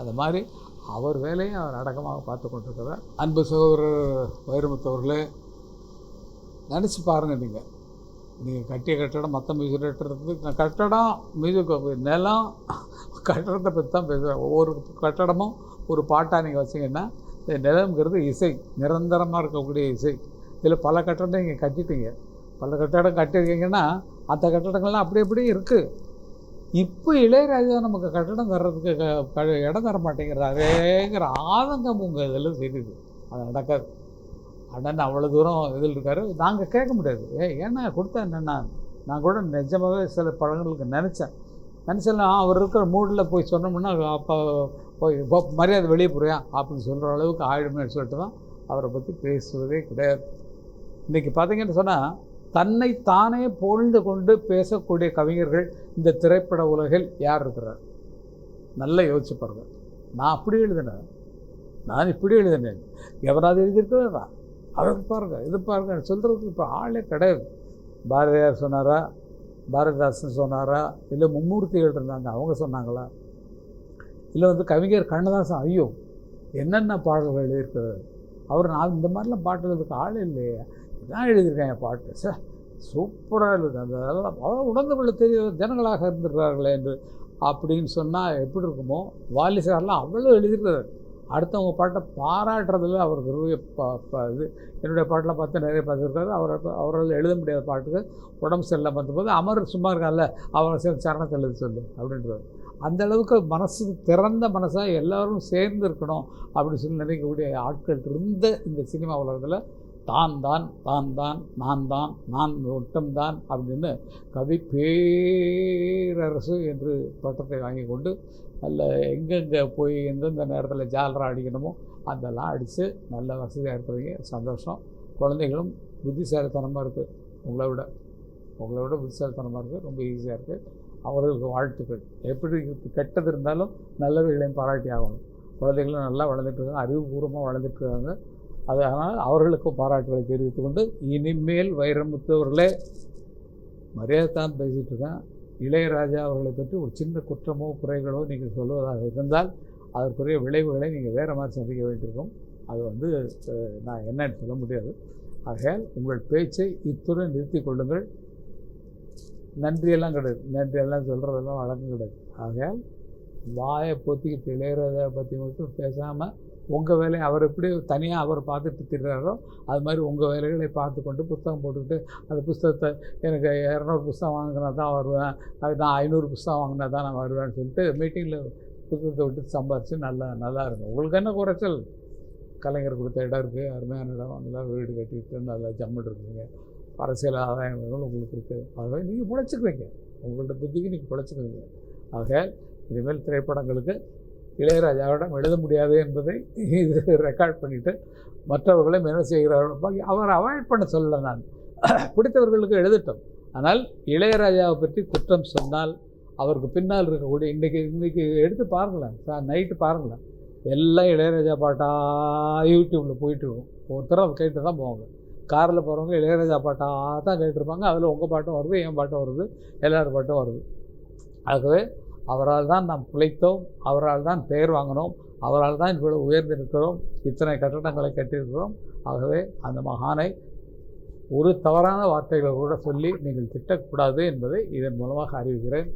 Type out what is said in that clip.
அது மாதிரி அவர் வேலையை அவர் அடக்கமாக பார்த்து கொண்டிருக்கிறார். அன்பு சகோதரர் வைரமுத்தவர்களே நினச்சி பாருங்கள் நீங்கள் நீங்கள் கட்டிய கட்டடம் மற்ற மியூசிக் கட்டுறதுக்கு கட்டடம் மியூசிக் நிலம் கட்டடத்தை பற்றி தான் பேசுகிறேன் ஒவ்வொரு கட்டடமும் ஒரு பாட்டாக நீங்கள் வச்சிங்கன்னா இந்த நிலம்ங்கிறது இசை நிரந்தரமாக இருக்கக்கூடிய இசை. இதில் பல கட்டடம் நீங்கள் கட்டிட்டீங்க. பல கட்டடம் கட்டியிருக்கீங்கன்னா அந்த கட்டடங்கள்லாம் அப்படி அப்படியே இருக்குது இப்போ இளையராஜா நமக்கு கட்டடம் தர்றதுக்கு க- இடம் தர மாட்டேங்கிறாரேங்கிற ஆதங்கம் உங்கள் இதில் தெரியுது. அது நடக்காது. அண்ணன் அவ்வளோ தூரம் இதில் இருக்காரு. நாங்கள் கேட்க முடியாது. ஏ ஏன்னா கொடுத்தா என்னென்னா நான் கூட நிஜமாகவே சில படங்களுக்கு நினச்சேன். நினச்சேன்னா அவர் இருக்கிற மூடில் போய் சொன்னோம்னா அப்போ போய் இப்போ மரியாதை வெளியே போறியா? அப்படின்னு சொல்கிற அளவுக்கு ஆயிடுமே சொல்லிட்டு தான் அவரை பற்றி பேசுவதே கிடையாது. இன்றைக்கி பார்த்தீங்கன்னு சொன்னால் தன்னை தானே புகழ்ந்து கொண்டு பேசக்கூடிய கவிஞர்கள் இந்த திரைப்பட உலகில் யார் இருக்கிறார்? நல்லா யோசிச்சு பாருங்க. நான் அப்படி எழுதினேன் நான் இப்படி எழுதினேன். எவராது எழுதியிருக்கிறதா அதை பாருங்க இது பாருங்க. சொல்கிறதுக்கு இப்போ ஆளே கிடையாது. பாரதியார் சொன்னாரா? பாரதிதாசன் சொன்னாரா? இல்லை மும்மூர்த்திகள் இருந்தாங்க அவங்க சொன்னாங்களா? இல்லை வந்து கவிஞர் கண்ணதாசன் ஐயோ என்னென்ன பாடல்கள் எழுதியிருக்கிறது அவர் நான் இந்த மாதிரிலாம் பாட்டு எழுதுக்கு ஆள் இல்லையே. தான் எழுதியிருக்கேன் என் பாட்டு. சார் சூப்பராக எழுது அந்த அதெல்லாம் அவ்வளோ உணர்ந்து கொள்ள தெரிய ஜனங்களாக இருந்திருக்கிறார்களே என்று அப்படின்னு சொன்னால் எப்படி இருக்குமோ வாலி சார்லாம் அவ்வளோ எழுதியிருக்கிறார். அடுத்தவங்க பாட்டை பாராட்டுறதுல அவர் ரொம்ப ப- ப- இது என்னுடைய பாட்டெலாம் பார்த்து நிறைய பார்த்துருக்காரு. அவர் அவரால் எழுத முடியாத பாட்டுக்கு உடம்பு சரியில்லாம வந்தபோது அமர் சும்மா இருக்கார்ல அவரை சேர்ந்து சரணத்தை எழுதி சொல்லு அப்படின்றார். அந்த அளவுக்கு மனசு திறந்த மனசாக எல்லோரும் சேர்ந்து இருக்கணும் அப்படின்னு சொல்லி நினைக்கக்கூடிய ஆட்கள் இருந்த இந்த சினிமா உலகத்தில் தான் தான் தான் தான் நான் தான் நான் மட்டும்தான் அப்படின்னு கவி பேரரசு என்று பட்டத்தை வாங்கி கொண்டு நல்ல எங்கெங்கே போய் எந்தெந்த நேரத்தில் ஜாலரா அடிக்கணுமோ அதெல்லாம் அடித்து நல்ல வசதியாக இருக்கிறீங்க சந்தோஷம். குழந்தைகளும் புத்திசாலித்தனமாக இருக்குது உங்களை விட உங்களை விட புத்திசாலித்தனமாக இருக்குது ரொம்ப ஈஸியாக இருக்குது அவர்களுக்கு வாழ்த்துக்கள். எப்படி கெட்டது இருந்தாலும் நல்லவைகளையும் பாராட்டி ஆகணும். குழந்தைகளும் நல்லா வளர்ந்துட்டு இருக்காங்க. அறிவுபூர்வமாக வளர்ந்துட்டு இருக்காங்க. அது அதனால் அவர்களுக்கும் பாராட்டுகளை தெரிவித்து கொண்டு இனிமேல் வைரமுத்து அவர்களே மரியாதை தான் பேசிகிட்டு இருக்கேன். இளையராஜா அவர்களை பற்றி ஒரு சின்ன குற்றமோ குறைகளோ நீங்கள் சொல்வதாக இருந்தால் அதற்குரிய விளைவுகளை நீங்கள் வேறு மாதிரி சந்திக்க வேண்டியிருக்கும். அது வந்து நான் என்னன்னு சொல்ல முடியாது. ஆகையால் உங்கள் பேச்சை இத்துடன் நிறுத்திக் கொள்ளுங்கள். நன்றியெல்லாம் கிடையாது. நன்றியெல்லாம் சொல்கிறதெல்லாம் வழக்கம் கிடையாது. ஆகையால் வாயை பொத்திக்கிட்டு இளையராஜாவை பற்றி மட்டும் பேசாமல் உங்கள் வேலையை அவர் எப்படி தனியாக அவர் பார்த்துட்டு திடுறாரோ அது மாதிரி உங்கள் வேலைகளை பார்த்து கொண்டு புத்தகம் போட்டுக்கிட்டு அந்த புஸ்தகத்தை எனக்கு இரநூறு புஸ்தகம் வாங்கினா தான் வருவேன் அது நான் ஐநூறு புஸ்தகம் வாங்கினா தான் நான் வருவேன்னு சொல்லிட்டு மீட்டிங்கில் புத்தகத்தை விட்டு சம்பாரித்து நல்லா நல்லா இருக்கும் உங்களுக்கு என்ன குறைச்சல்? கலைஞர் கொடுத்த இடம் இருக்குது அருமையான இடம். நல்லா வீடு கட்டிட்டு நல்லா ஜம்முன்னு இருக்குங்க. அரசியல் ஆதாயங்கள் உங்களுக்கு இருக்குது ஆகவே நீங்கள் பிழைச்சிக்குவீங்க உங்கள்கிட்ட புத்திக்கு நீங்கள் பிழைச்சிக்குவீங்க ஆக இனிமேல் திரைப்படங்களுக்கு இளையராஜாவிடம் எழுத முடியாது என்பதை இது ரெக்கார்ட் பண்ணிவிட்டு மற்றவர்களும் என்ன செய்கிறார்கள் அவர் அவாய்ட் பண்ண சொல்லலை நான். பிடித்தவர்களுக்கு எழுதட்டும். ஆனால் இளையராஜாவை பற்றி குற்றம் சொன்னால் அவருக்கு பின்னால் இருக்கக்கூடிய இன்றைக்கி இன்றைக்கி எடுத்து பாருங்களேன் சார் நைட்டு பாருங்களேன். எல்லாம் இளையராஜா பாட்டாக யூடியூப்பில் போயிட்டு இருக்கும். கேட்டு தான் போவாங்க. காரில் போகிறவங்க இளையராஜா பாட்டாக தான் கேட்டிருப்பாங்க. அதில் உங்கள் பாட்டும் வருது என் பாட்டும் வருது எல்லார் பாட்டும் வருது. ஆகவே அவரால் தான் நாம் பிழைத்தோம் அவரால் தான் பெயர் வாங்கினோம் அவரால் தான் இவ்வளவு உயர்ந்திருக்கிறோம் இத்தனை கட்டடங்களை கட்டியிருக்கிறோம். ஆகவே அந்த மகானை ஒரு தவறான வார்த்தைகளை கூட சொல்லி நீங்கள் திட்டக்கூடாது என்பதை இதன் மூலமாக அறிவிக்கிறேன்.